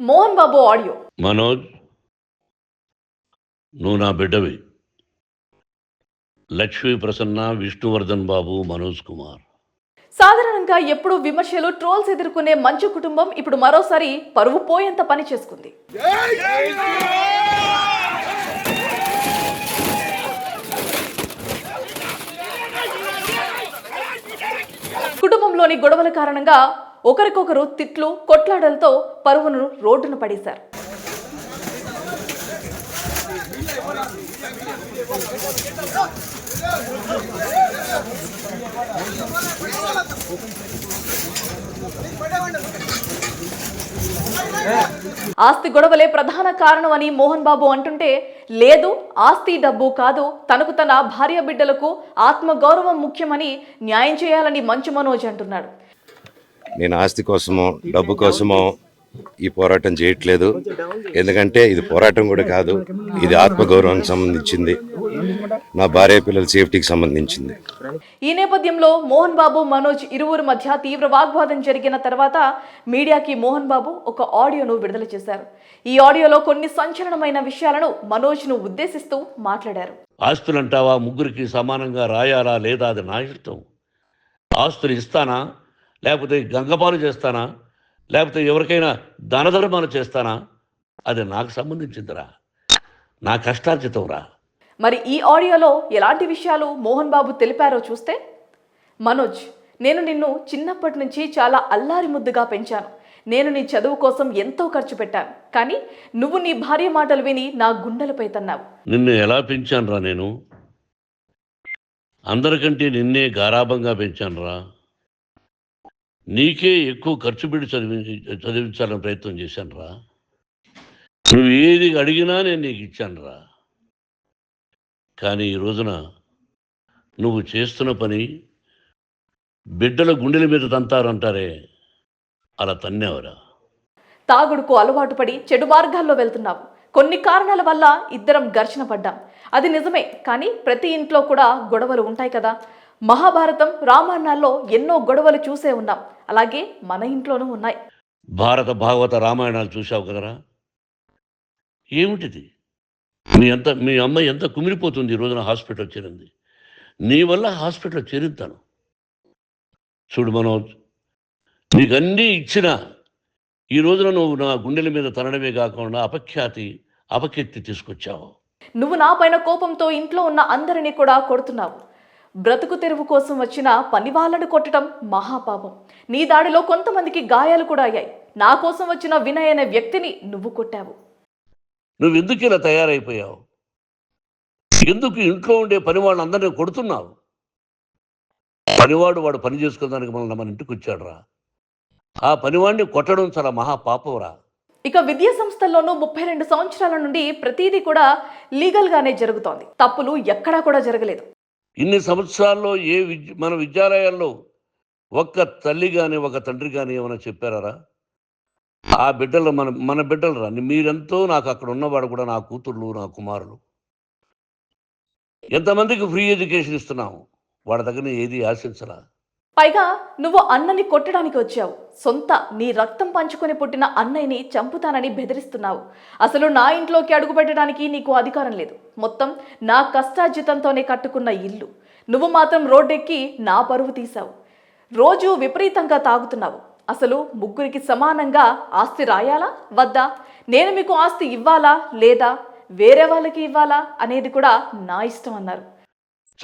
Mohan Babu audio. Manoj నువ్వు నా బిడ్డవి. లక్ష్మీ ప్రసన్న విష్ణువర్ధన్ బాబు మనోజ్ కుమార్. సాధారణంగా ఎప్పుడు విమర్శలు ట్రోల్స్ ఎదుర్కొనే మంచు కుటుంబం ఇప్పుడు మరోసారి పరువు పోయేంత పని చేసుకుంది. కుటుంబంలోని గొడవల కారణంగా ఒకరికొకరు తిట్లు కొట్లాడలతో పరువును రోడ్డున పడేశారు. ఆస్తి గొడవలే ప్రధాన కారణం అని మోహన్ బాబు అంటుంటే లేదు ఆస్తి డబ్బు కాదు తనకు తన భార్య బిడ్డలకు ఆత్మగౌరవం ముఖ్యమని న్యాయం చేయాలని మంచు మనోజ్ అంటున్నాడు. నేను ఆస్తి కోసమో డబ్బు కోసమో ఈ పోరాటం చేయట్లేదు. ఎందుకంటే ఇది పోరాటం కూడా కాదు ఇది ఆత్మగౌరవానికి సంబంధించింది. నా భార్య పిల్లల సేఫ్టీకి సంబంధించింది. ఈ నేపథ్యంలో మోహన్ బాబు మనోజ్ ఇరువురు మధ్య తీవ్ర వాగ్వాదం జరిగిన తర్వాత మీడియాకి మోహన్ బాబు ఒక ఆడియోను విడుదల చేశారు. ఈ ఆడియోలో కొన్ని సంచలనమైన విషయాలను మనోజ్ను ఉద్దేశిస్తూ మాట్లాడారు. ఆస్తులు అంటావా ముగ్గురికి సమానంగా రాయాలా లేదా? అది నా ఇష్టం. ఆస్తులు ఇస్తానా? లేకపోతే గంగపాలు చేస్తానా? లేకపోతే ఎవరికైనా ధనధర్మాలు చేస్తానా? అది నాకు సంబంధించిందిరా. నా కష్టార్జితం రా మరి ఈ ఆడియోలో ఎలాంటి విషయాలు మోహన్ బాబు తెలిపారో చూస్తే మనోజ్ నేను నిన్ను చిన్నప్పటి నుంచి చాలా అల్లారి ముద్దుగా పెంచాను. నేను నీ చదువు కోసం ఎంతో ఖర్చు పెట్టాను. కానీ నువ్వు నీ భార్య మాటలు విని నా గుండెలపై తన్నావు. నిన్ను ఎలా పెంచానురా నేను? అందరికంటే నిన్నే గారాభంగా పెంచానురా. నీకే ఎక్కువ ఖర్చు పెట్టి చదివి చదివించాలని ప్రయత్నం చేశానురా. నువ్వు ఏది అడిగినా నేను నీకు ఇచ్చానురా. కానీ ఈ రోజున నువ్వు చేస్తున్న పని బిడ్డల గుండెల మీద తంతారంటారే. అలా తన్నేవరా. తాగుడుకు అలవాటు పడి చెడు మార్గాల్లో వెళ్తున్నావు. కొన్ని కారణాల వల్ల ఇద్దరం ఘర్షణ పడ్డాం. అది నిజమే కానీ ప్రతి ఇంట్లో కూడా గొడవలు ఉంటాయి కదా. మహాభారతం రామాయణాల్లో ఎన్నో గొడవలు చూసే ఉన్నాం. అలాగే మన ఇంట్లోనూ ఉన్నాయి. భారత భాగవత రామాయణాలు చూశావు కదరా? ఏమిటిది? మీ ఎంత మీ అమ్మ ఎంత కుమిలిపోతుంది ఈ రోజున హాస్పిటల్ చేరింది? నీ వల్ల హాస్పిటల్ చేరుతాను చూడు మనోజ్ నీకు అన్నీ ఇచ్చిన ఈ రోజున నువ్వు నా గుండెల మీద తనడమే కాకుండా అపఖ్యాతి అపకీర్తి తీసుకొచ్చావు. నువ్వు నా పైన కోపంతో ఇంట్లో ఉన్న అందరినీ కూడా కొడుతున్నావు. బ్రతుకు తెరువు కోసం వచ్చిన పని వాళ్ళను కొట్టడం మహాపాపం. నీ దాడిలో కొంతమందికి గాయాలు కూడా అయ్యాయి. నా కోసం వచ్చిన వినయ్ అనే వ్యక్తిని నువ్వు కొట్టావు. నువ్వు ఎందుకు ఇలా తయారైపోయావు? ఎందుకు ఇంట్లో ఉండే పని వాళ్ళందరినీ కొడుతున్నావు? పనివాడు వాడు పని చేసుకోవడానికి మనల్ని మన ఇంటికి వచ్చాడురా. ఆ పనివాడిని కొట్టడం చాలా మహాపాపంరా. ఇక విద్యా సంస్థల్లోనూ ముప్పై రెండు సంవత్సరాల నుండి ప్రతిదీ కూడా లీగల్గానే జరుగుతోంది. తప్పులు ఎక్కడా కూడా జరగలేదు. ఇన్ని సంవత్సరాల్లో ఏ విద్య మన విద్యాలయాల్లో ఒక్క తల్లి కానీ ఒక తండ్రి కానీ ఏమైనా చెప్పారా ఆ బిడ్డలు మన మన బిడ్డలు రా. మీరెంతో నాకు అక్కడ ఉన్నవాడు కూడా నా కూతుర్లు నా కుమారులు. ఎంతమందికి ఫ్రీ ఎడ్యుకేషన్ ఇస్తున్నాము వాడి దగ్గర ఏది ఆశించరా పైగా నువ్వు అన్నని కొట్టడానికి వచ్చావు. సొంత నీ రక్తం పంచుకొని పుట్టిన అన్నయ్యని చంపుతానని బెదిరిస్తున్నావు. అసలు నా ఇంట్లోకి అడుగుపెట్టడానికి నీకు అధికారం లేదు. మొత్తం నా కష్టార్జితంతోనే కట్టుకున్న ఇల్లు. నువ్వు మాత్రం రోడ్డెక్కి నా పరువు తీశావు. రోజు విపరీతంగా తాగుతున్నావు. అసలు ముగ్గురికి సమానంగా ఆస్తి రాయాలా? వద్దా? నేను మీకు ఆస్తి ఇవ్వాలా? లేదా? వేరే వాళ్ళకి ఇవ్వాలా? అనేది కూడా నా ఇష్టం అన్నారు.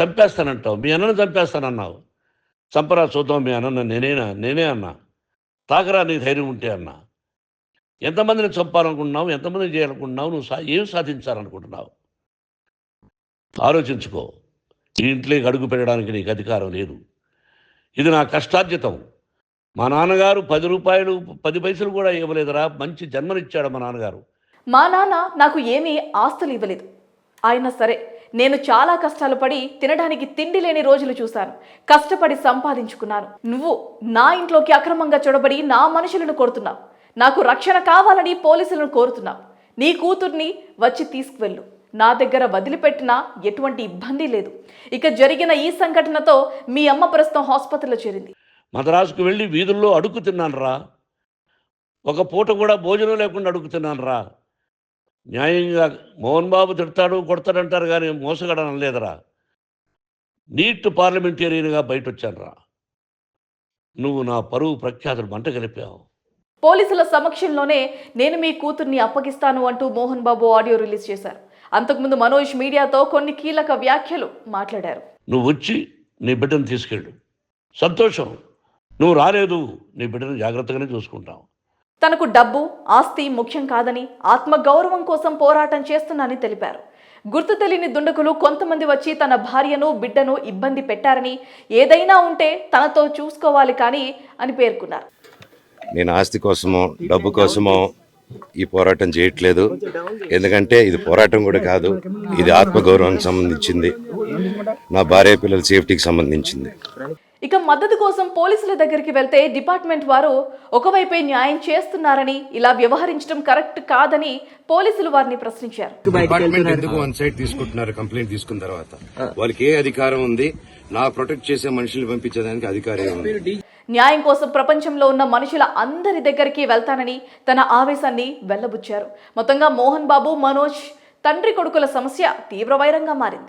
చంపేస్తానంటావు. మీ అన్నను చంపేస్తానన్నావు. చంపరా చూద్దాం మీ అన్న నేనేనా? నేనే అన్నా. తాకరా నీ ధైర్యం ఉంటే అన్నా. ఎంతమందిని చంపాలనుకుంటున్నావు? ఎంతమందిని చేయాలనుకుంటున్నావు? నువ్వు సా ఏం సాధించాలనుకుంటున్నావు? ఆలోచించుకో. ఈ ఇంట్లోకి అడుగు పెట్టడానికి నీకు అధికారం లేదు. ఇది నా కష్టార్జితం. మా నాన్నగారు పది రూపాయలు పది పైసలు కూడా ఇవ్వలేదురా. మంచి జన్మనిచ్చాడు మా నాన్నగారు. మా నాన్న నాకు ఏమీ ఆస్తులు ఇవ్వలేదు. ఆయన సరే నేను చాలా కష్టాలు పడి తినడానికి తిండి లేని రోజులు చూశాను. కష్టపడి సంపాదించుకున్నాను. నువ్వు నా ఇంట్లోకి అక్రమంగా చొడబడి నా మనుషులను కొడుతున్నావు నాకు రక్షణ కావాలని పోలీసులను కోరుతున్నావు. నీ కూతుర్ని వచ్చి తీసుకువెళ్ళు. నా దగ్గర వదిలిపెట్టినా ఎటువంటి ఇబ్బంది లేదు. ఇక జరిగిన ఈ సంఘటనతో మీ అమ్మ ప్రస్తుతం హాస్పిటల్లో చేరింది. మద్రాసుకు వెళ్ళి వీధుల్లో అడుగుతున్నాను రా ఒక పూట కూడా భోజనం లేకుండా అడుగుతున్నాను రా న్యాయంగా మోహన్ బాబు తిడతాడు కొడతాడంటారు కానీ మోసగడనం లేదురా. నీట్ పార్లమెంటేరియన్గా బయట వచ్చాను రా నువ్వు నా పరువు ప్రఖ్యాతులు మంట కలిపావు. పోలీసుల సమక్షంలోనే నేను మీ కూతుర్ని అప్పగిస్తాను అంటూ మోహన్ బాబు ఆడియో రిలీజ్ చేశారు. అంతకుముందు మనోజ్ మీడియాతో కొన్ని కీలక వ్యాఖ్యలు మాట్లాడారు. నువ్వు వచ్చి నీ బిడ్డను తీసుకెళ్ళు. సంతోషం. నువ్వు రాలేదు నీ బిడ్డను జాగ్రత్తగానే చూసుకుంటావు. తనకు డబ్బు ఆస్తి ముఖ్యం కాదని ఆత్మగౌరవం కోసం పోరాటం చేస్తున్నానని తెలిపారు. గుర్తు తెలియని దుండకులు కొంతమంది వచ్చి తన భార్యను బిడ్డను ఇబ్బంది పెట్టారని ఏదైనా ఉంటే తనతో చూసుకోవాలి కానీ అని పేర్కొన్నారు. నేను ఆస్తి కోసమో డబ్బు కోసమో ఈ పోరాటం చేయట్లేదు. ఎందుకంటే ఇది పోరాటం కూడా కాదు ఇది ఆత్మగౌరవానికి సంబంధించింది. నా భార్య పిల్లల సేఫ్టీకి సంబంధించింది. ఇక మద్దతు కోసం పోలీసుల దగ్గరికి వెళ్తే డిపార్ట్మెంట్ వారు ఒకవైపే న్యాయం చేస్తున్నారని ఇలా వ్యవహరించడం కరెక్ట్ కాదని పోలీసులు వారిని ప్రశ్నించారు. డిపార్ట్మెంట్ ఎందుకు వన్ సైడ్ తీసుకుంటున్నారు? కంప్లైంట్ తీసుకున్న తర్వాత. వాళ్ళకి ఏ అధికారం ఉంది? నా ప్రొటెక్ట్ చేసే మనుషులు పంపించేదానికి అధికారం ఉంది న్యాయం కోసం ప్రపంచంలో ఉన్న మనుషుల అందరి దగ్గరికి వెళ్తానని తన ఆవేశాన్ని వెల్లబుచ్చారు మొత్తంగా మోహన్ బాబు మనోజ్ తండ్రి కొడుకుల సమస్య తీవ్ర వైరంగా మారింది.